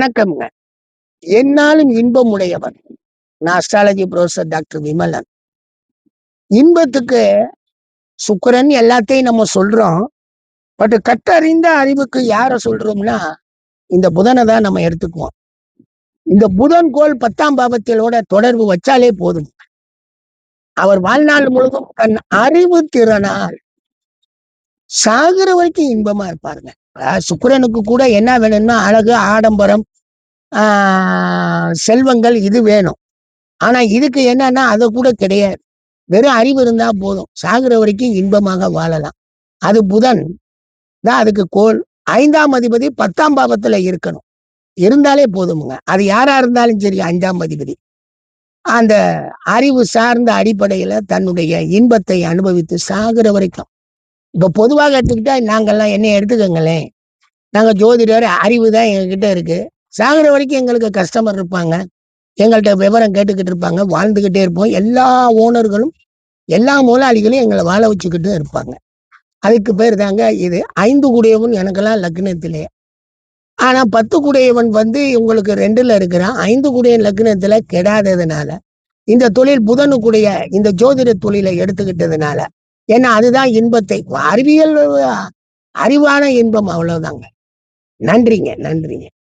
வணக்கம்ங்க. என்னாலும் இன்பம் உடையவன் நான் அஸ்ட்ராலஜி ப்ரொஃபசர் டாக்டர் விமலன். இன்பத்துக்கு சுக்கிரன் எல்லாத்தையும் நம்ம சொல்றோம். பட் கட்டறிந்த அறிவுக்கு யார சொல்றோம்னா இந்த புதனை தான் நம்ம எடுத்துக்குவோம். இந்த புதன் கோள் பத்தாம் பாவத்திலோட தொடர்பு வச்சாலே போதும். அவர் வாழ்நாள் முழுவதும் தன் அறிவு திறனால் சாகிற வரைக்கும் இன்பமா இருப்பாருங்க. சுக்கரனுக்கு சுக்கிரனுக்கு கூட என்ன வேணும்னா அழகு ஆடம்பரம் செல்வங்கள் இது வேணும். ஆனா இதுக்கு என்னன்னா அது கூட கிடையாது. வெறும் அறிவு இருந்தா போதும். சாகுற வரைக்கும் இன்பமாக வாழலாம். அது புதன். தான் அதுக்கு கோல் ஐந்தாம் அதிபதி பத்தாம் பாவத்துல இருக்கணும். இருந்தாலே போதுமுங்க. அது யாரா இருந்தாலும் சரி அஞ்சாம் அதிபதி. அந்த அறிவு சார்ந்த அடிப்படையில தன்னுடைய இன்பத்தை அனுபவித்து சாகுற வரைக்கும். இப்ப பொதுவாக எடுத்துக்கிட்டா நாங்கெல்லாம் என்ன எடுத்துக்கோங்களேன். நாங்க ஜோதிடர் அறிவு தான் எங்ககிட்ட இருக்கு. சாகிற வரைக்கும் எங்களுக்கு கஸ்டமர் இருப்பாங்க. எங்கள்கிட்ட விவரம் கேட்டுக்கிட்டு இருப்பாங்க. வாழ்ந்துக்கிட்டே இருப்போம். எல்லா ஓனர்களும் எல்லா முதலாளிகளும் எங்களை வாழ வச்சுக்கிட்டு இருப்பாங்க. அதுக்கு பேர் தாங்க இது ஐந்து குடையவன் எனக்கெல்லாம் லக்னத்திலே. ஆனால் பத்து குடையவன் வந்து உங்களுக்கு ரெண்டுல இருக்கிறான். ஐந்து கூடிய லக்னத்தில் கெடாததுனால இந்த தொழில் புதனுக்குடைய இந்த ஜோதிட தொழிலை எடுத்துக்கிட்டதுனால ஏன்னா அதுதான் இன்பத்தை. அறிவியல் அறிவான இன்பம் அவ்வளவுதாங்க. நன்றிங்க நன்றிங்க.